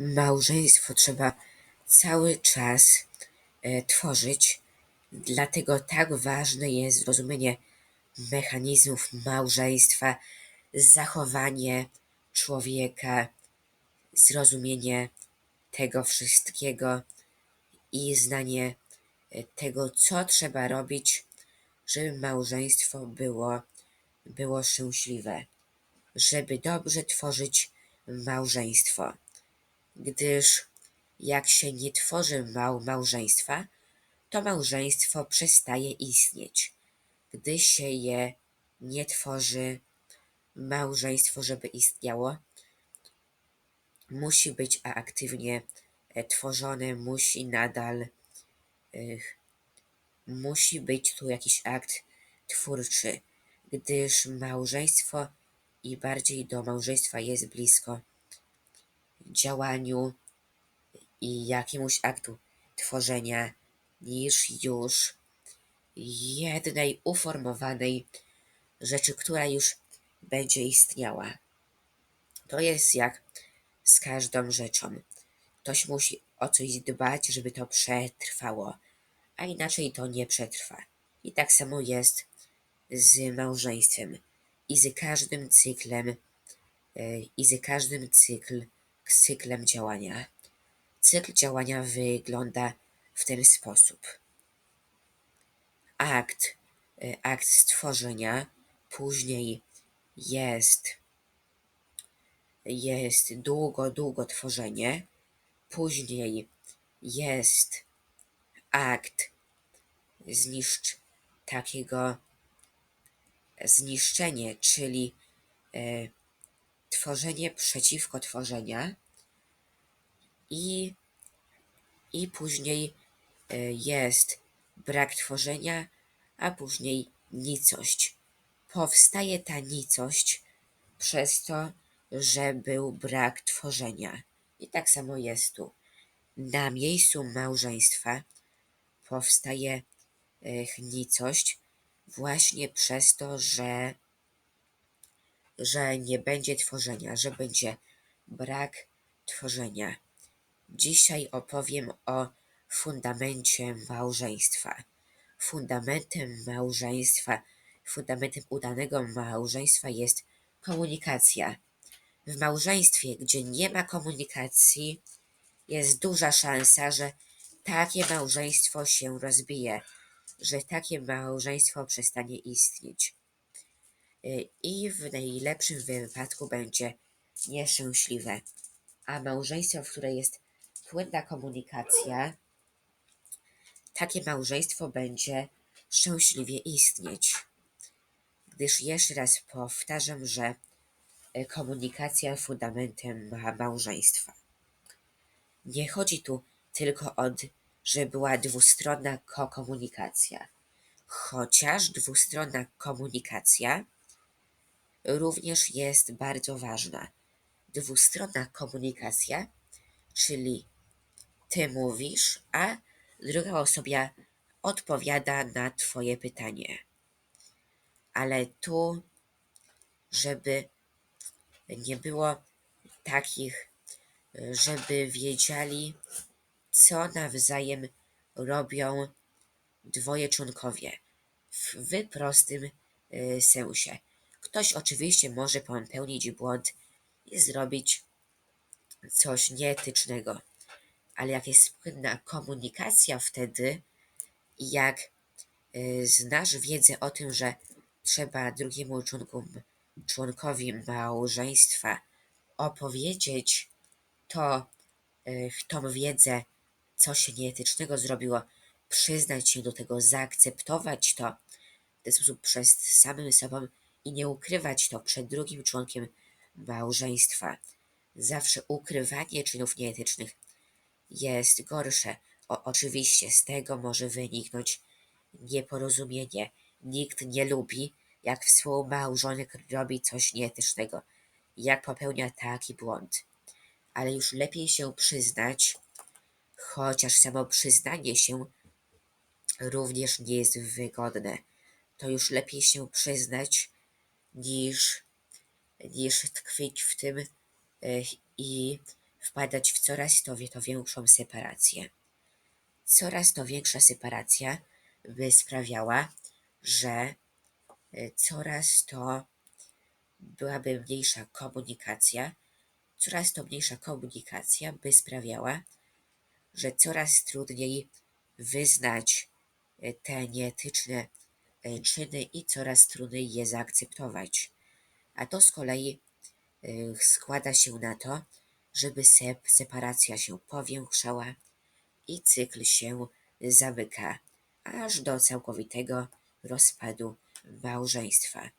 Małżeństwo trzeba cały czas e, tworzyć, dlatego tak ważne jest zrozumienie mechanizmów małżeństwa, zachowanie człowieka, zrozumienie tego wszystkiego i znanie e, tego, co trzeba robić, żeby małżeństwo było, było szczęśliwe, żeby dobrze tworzyć małżeństwo. Gdyż jak się nie tworzy mał małżeństwa, to małżeństwo przestaje istnieć. Gdy się je nie tworzy, małżeństwo, żeby istniało, musi być aktywnie e, tworzone, musi nadal, musi być tu jakiś akt twórczy, gdyż małżeństwo i bardziej do małżeństwa jest blisko działaniu i jakiemuś aktu tworzenia niż już jednej uformowanej rzeczy, która już będzie istniała. To jest jak z każdą rzeczą. Ktoś musi o coś dbać, żeby to przetrwało, a inaczej to nie przetrwa. I tak samo jest z małżeństwem i z każdym cyklem, e, i z każdym cykl, cyklem działania. Cykl działania wygląda w ten sposób. Akt, e, akt stworzenia, później jest, jest długo, długo tworzenie, później jest akt zniszcz takiego zniszczenie, czyli e, tworzenie przeciwko tworzenia i, i później e, jest brak tworzenia, a później nicość. Powstaje ta nicość przez to, że był brak tworzenia. I tak samo jest tu. Na miejscu małżeństwa powstaje e, nicość właśnie przez to, że, że nie będzie tworzenia, że będzie brak tworzenia. Dzisiaj opowiem o fundamencie małżeństwa. Fundamentem małżeństwa, fundamentem udanego małżeństwa jest komunikacja. W małżeństwie, gdzie nie ma komunikacji, jest duża szansa, że takie małżeństwo się rozbije, że takie małżeństwo przestanie istnieć. I w najlepszym wypadku będzie nieszczęśliwe. A małżeństwo, w której jest płynna komunikacja, takie małżeństwo będzie szczęśliwie istnieć. Gdyż jeszcze raz powtarzam, że y, komunikacja fundamentem małżeństwa. Nie chodzi tu tylko o, że była dwustronna komunikacja. Chociaż dwustronna komunikacja również jest bardzo ważna. Dwustronna komunikacja, czyli ty mówisz, a druga osoba odpowiada na twoje pytanie. Ale tu, żeby nie było takich, żeby wiedzieli, co nawzajem robią dwoje członkowie w, prostym y, sensie. Ktoś oczywiście może popełnić błąd i zrobić coś nieetycznego, ale jak jest płynna komunikacja wtedy, jak y, znasz wiedzę o tym, że trzeba drugiemu członku, członkowi małżeństwa opowiedzieć to, y, tą wiedzę, co się nieetycznego zrobiło, przyznać się do tego, zaakceptować to w ten sposób przez samym sobą i nie ukrywać to przed drugim członkiem małżeństwa. Zawsze ukrywanie czynów nieetycznych jest gorsze. O, oczywiście z tego może wyniknąć nieporozumienie. Nikt nie lubi, jak współmałżonek robi coś nieetycznego, jak popełnia taki błąd. Ale już lepiej się przyznać, chociaż samo przyznanie się również nie jest wygodne. To już lepiej się przyznać, niż, niż tkwić w tym e, i wpadać w coraz to, to większą separację. Coraz to większa separacja by sprawiała, że y, coraz to byłaby mniejsza komunikacja, coraz to mniejsza komunikacja by sprawiała, że coraz trudniej wyznać y, te nieetyczne y, czyny i coraz trudniej je zaakceptować. A to z kolei składa się na to, żeby separacja się powiększała i cykl się zamyka, aż do całkowitego rozpadu małżeństwa,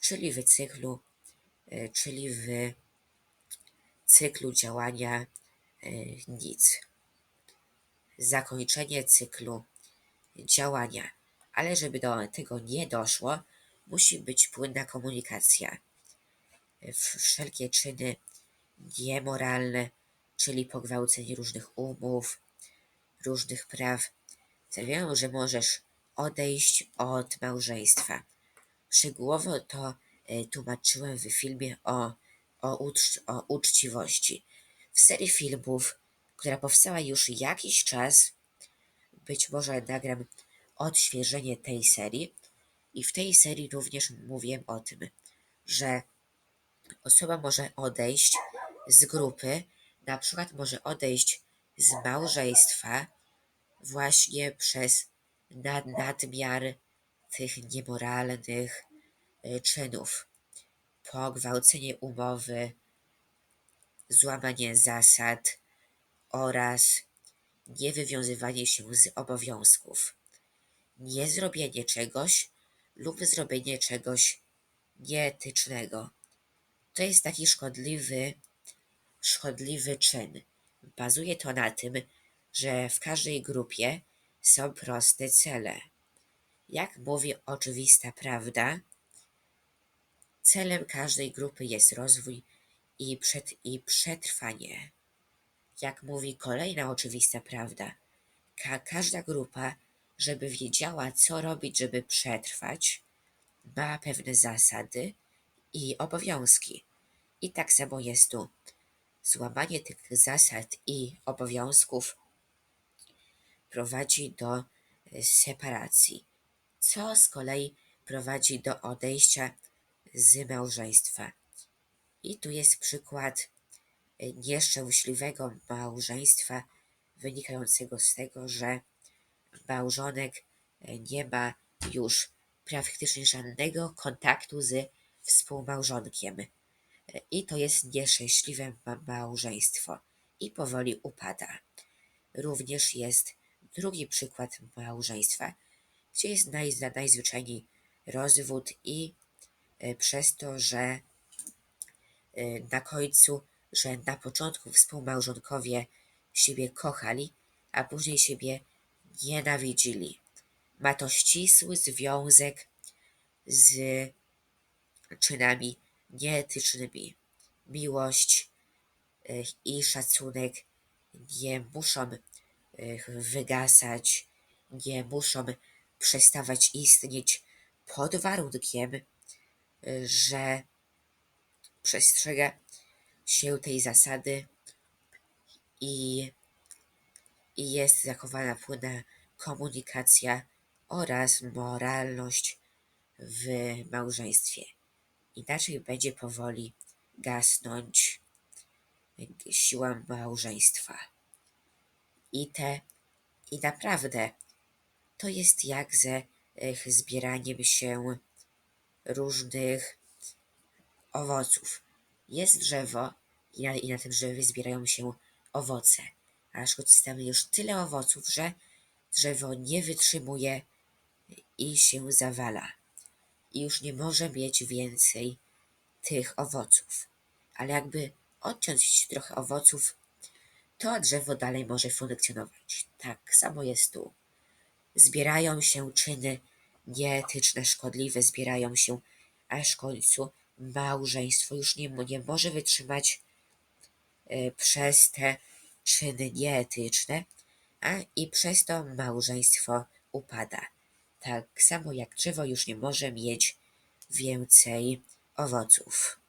czyli w cyklu, e, czyli w cyklu działania e, nic. Zakończenie cyklu działania. Ale żeby do tego nie doszło, musi być płynna komunikacja. Wszelkie czyny niemoralne, czyli pogwałcenie różnych umów, różnych praw, sprawiają, że możesz odejść od małżeństwa. Szczegółowo to e, tłumaczyłem w filmie o, o, ucz, o uczciwości. W serii filmów, która powstała już jakiś czas, być może nagram odświeżenie tej serii. I w tej serii również mówię o tym, że osoba może odejść z grupy, na przykład może odejść z małżeństwa właśnie przez nad, nadmiar tych niemoralnych y, czynów. Pogwałcenie umowy, złamanie zasad oraz niewywiązywanie się z obowiązków. Niezrobienie czegoś lub zrobienie czegoś nieetycznego. To jest taki szkodliwy, szkodliwy czyn. Bazuje to na tym, że w każdej grupie są proste cele. Jak mówi oczywista prawda, celem każdej grupy jest rozwój i, i przetrwanie. Jak mówi kolejna oczywista prawda, ka każda grupa, żeby wiedziała, co robić, żeby przetrwać, ma pewne zasady i obowiązki. I tak samo jest tu. Złamanie tych zasad i obowiązków prowadzi do e, separacji, co z kolei prowadzi do odejścia z małżeństwa. I tu jest przykład e, nieszczęśliwego małżeństwa wynikającego z tego, że małżonek e, nie ma już praktycznie żadnego kontaktu z współmałżonkiem. I to jest nieszczęśliwe małżeństwo i powoli upada. Również jest drugi przykład małżeństwa, gdzie jest naj, najzwyczajniej rozwód i e, przez to, że e, na końcu, że na początku współmałżonkowie siebie kochali, a później siebie nienawidzili. Ma to ścisły związek z czynami nieetycznymi. Miłość e, i szacunek nie muszą wygasać, nie muszą przestawać istnieć pod warunkiem, że przestrzega się tej zasady i, i jest zachowana płynna komunikacja oraz moralność w małżeństwie. Inaczej będzie powoli gasnąć siła małżeństwa i te, i naprawdę to jest jak ze zbieraniem się różnych owoców. Jest drzewo i na, i na tym drzewie zbierają się owoce, aż korzystamy już tyle owoców, że drzewo nie wytrzymuje i się zawala. Już nie może mieć więcej tych owoców. Ale jakby odciąć trochę owoców to drzewo dalej może funkcjonować. Tak samo jest tu. Zbierają się czyny nieetyczne, szkodliwe, zbierają się, aż w końcu małżeństwo już nie, nie może wytrzymać y, przez te czyny nieetyczne, a i przez to małżeństwo upada. Tak samo jak drzewo już nie może mieć więcej owoców.